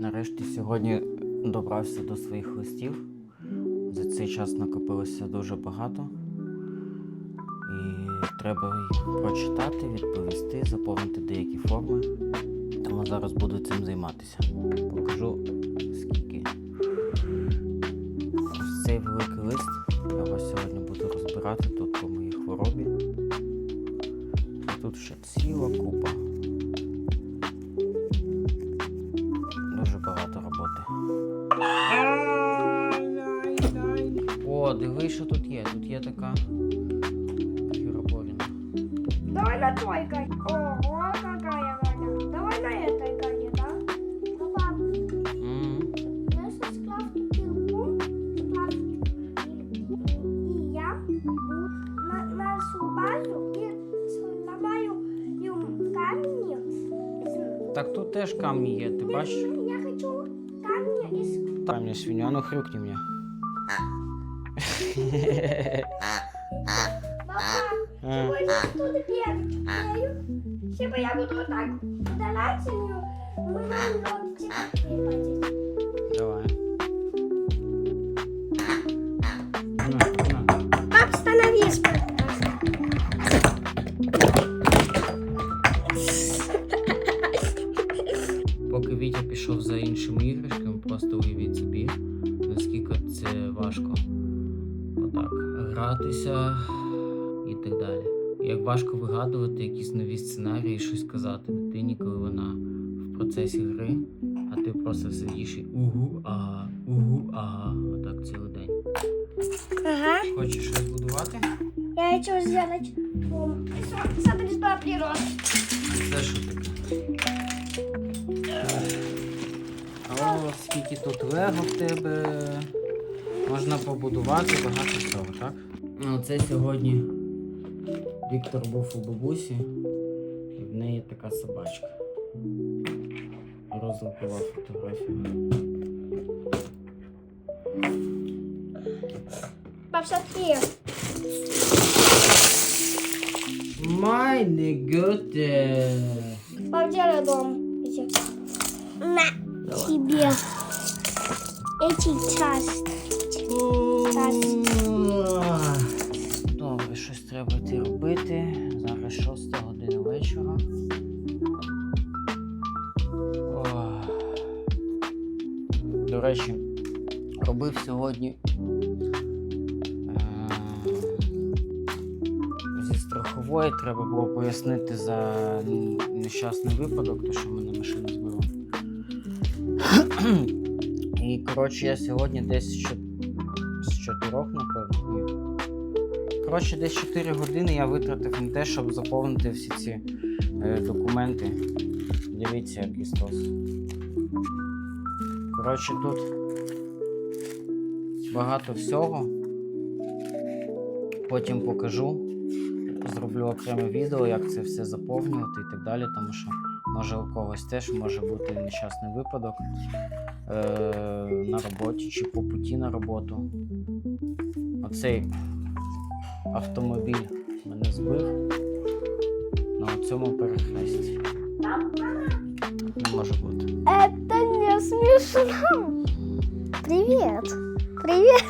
Нарешті сьогодні добрався до своїх листів. За цей час накопилося дуже багато. І треба їх прочитати, відповісти, заповнити деякі форми. Тому зараз буду цим займатися. Покажу скільки. Цей великий лист. Я його сьогодні буду розбирати тут по моїй хворобі. Тут ще ціла купа. Диви, що тут є. Тут є така хіроборіна. Давай на той гоне. Ого, какая гоня. Давай на этой гоне, да? Ну, М, я склав кирку, склав и я на, нашу базу и сломаю им камни. Так тут теж камні є, ти бачиш? Я хочу камни из... Камні свиню, а ну хрюкни мені. Papá, ah. eu vou hoje tudo piano ah. de meio. Você vai água do ataque. Danadinho. Mano, não te ah. Щось дитині, коли вона в процесі гри, а ти просто сидиш і угу, ага, угу, ага, отак цілий день. Ага. Хочеш щось будувати? Я хочу сделать дом. Смотри, что природа. Це що таке? О, скільки тут лего в тебе. Можна побудувати багато всього, так? Ну, це сьогодні Віктор був у бабусі, така собачка. Роздрукував фотографію. Пап, смотри. Майне гуте! Пап, дом. На тебе. Эти части. Добре, щось треба йти робити. Зараз 6 година вечора. Речі, робив сьогодні е, зі страхової треба було пояснити за нещасний випадок, то що мене машина збила. І коротше, я сьогодні десь з 4, напевно. Коротше, десь 4 години я витратив на те, щоб заповнити всі ці е, документи. Дивіться, який стос. Коротше, тут багато всього. Потім покажу. Зроблю окреме відео, як це все заповнювати і так далі, тому що може у когось теж може бути нещасний випадок е- на роботі чи по путі на роботу. Оцей автомобіль мене збив на цьому перехресті. Не може. Это не смешно. Привет. Привет.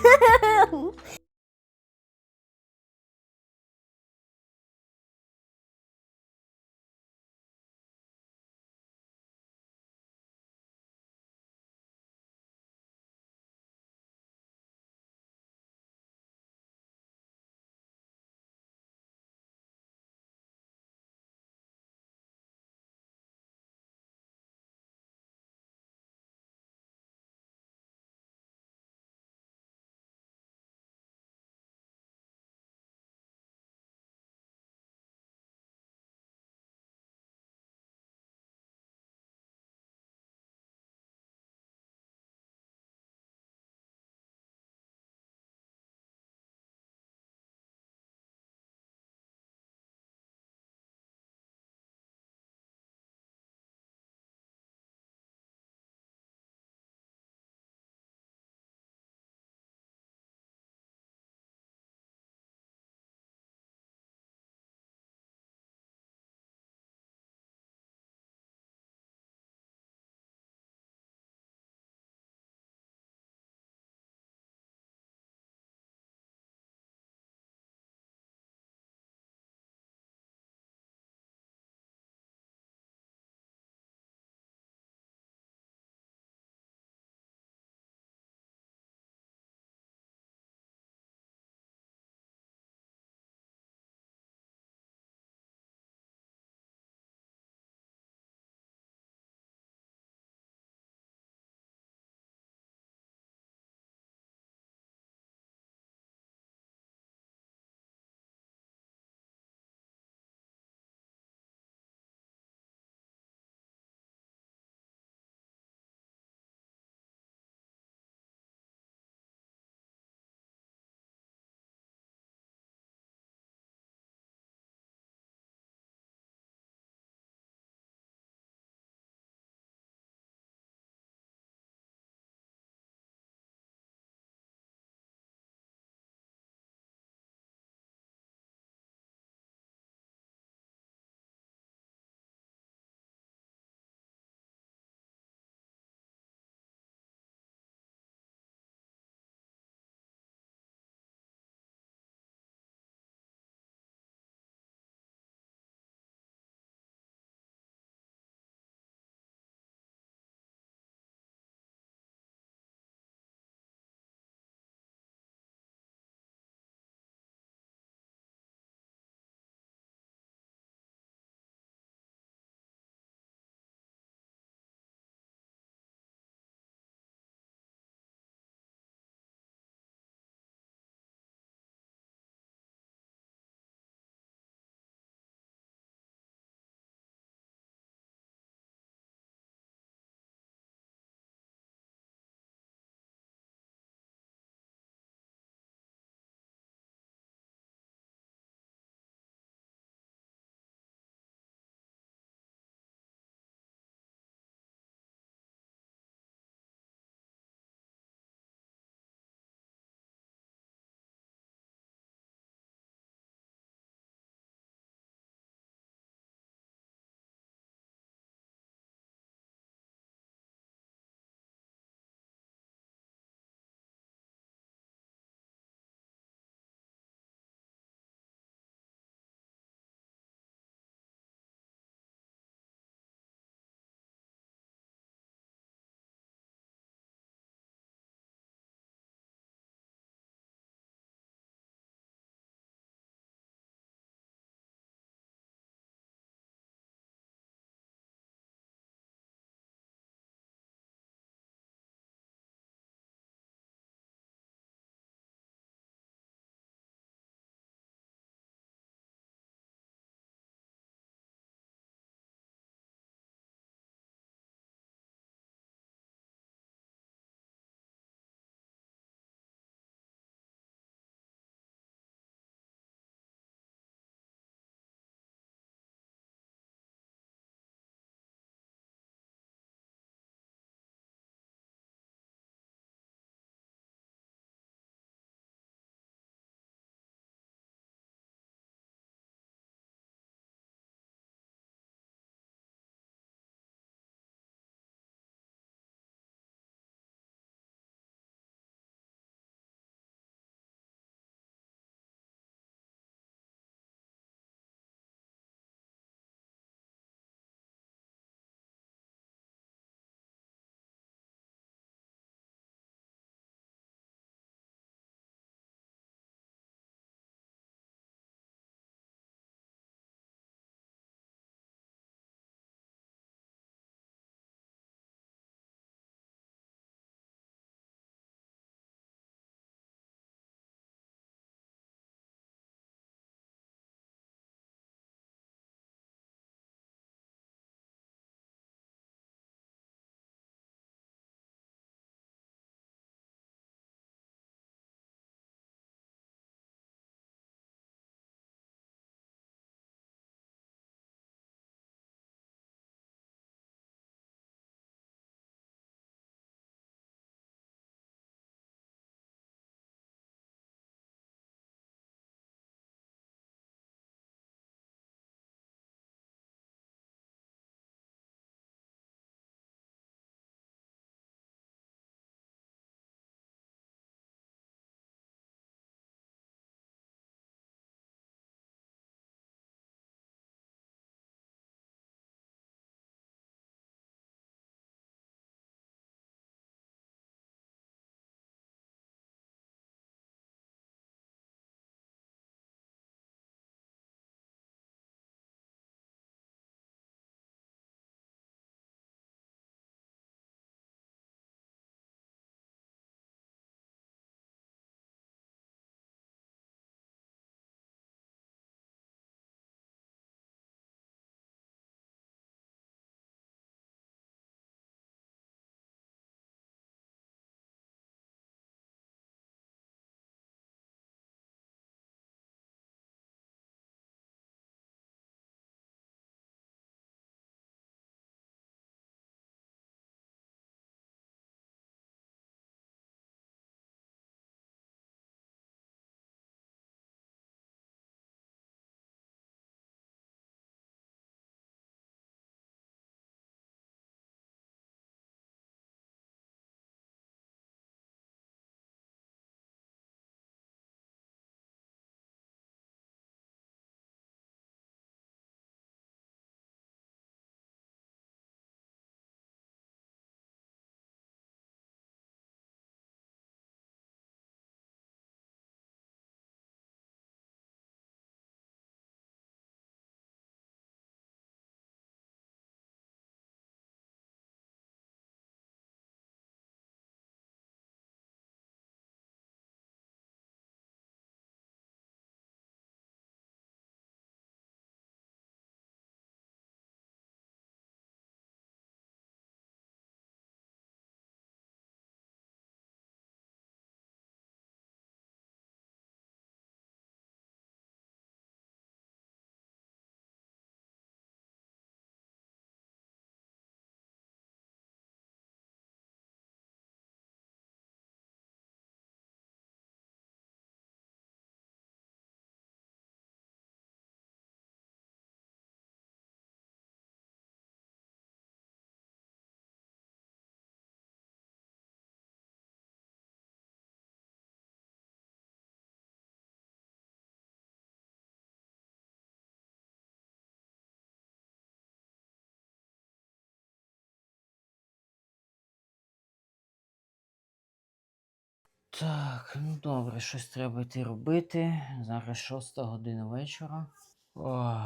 Так, ну добре, щось треба йти робити. Зараз 6 година вечора. Ох.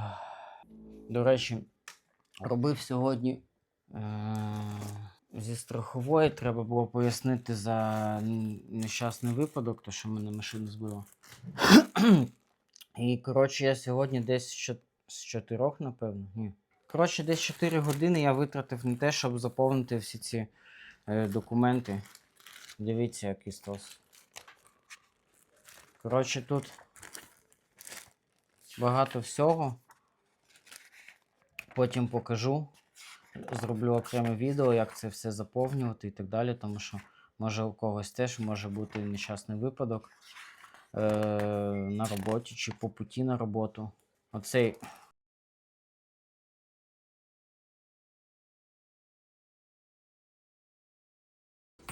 До речі, робив сьогодні е- зі страхової. Треба було пояснити за нещасний випадок, то що мене машина збила. І коротше, я сьогодні десь з 4, напевно. Ні. Коротше, десь 4 години я витратив на те, щоб заповнити всі ці е, документи. Дивіться, який стос. Коротше, тут багато всього. Потім покажу. Зроблю окреме відео, як це все заповнювати і так далі, тому що може у когось теж може бути нещасний випадок е- на роботі чи по путі на роботу. Оцей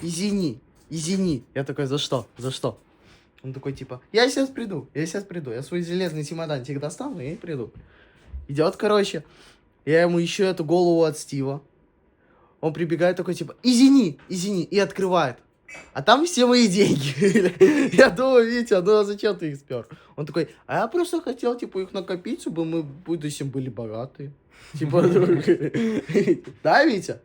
Извини, извини. Я такой, за что? За что? Он такой, типа, я сейчас приду, я сейчас приду. Я свой железный чемоданчик достану и приду. Идет, короче. Я ему ищу эту голову от Стива. Он прибегает такой, типа, извини, извини, и открывает. А там все мои деньги. Я думаю, Витя, ну а зачем ты их спер? Он такой, а я просто хотел, типа, их накопить, чтобы мы в будущем были богатые. Типа, да, Витя?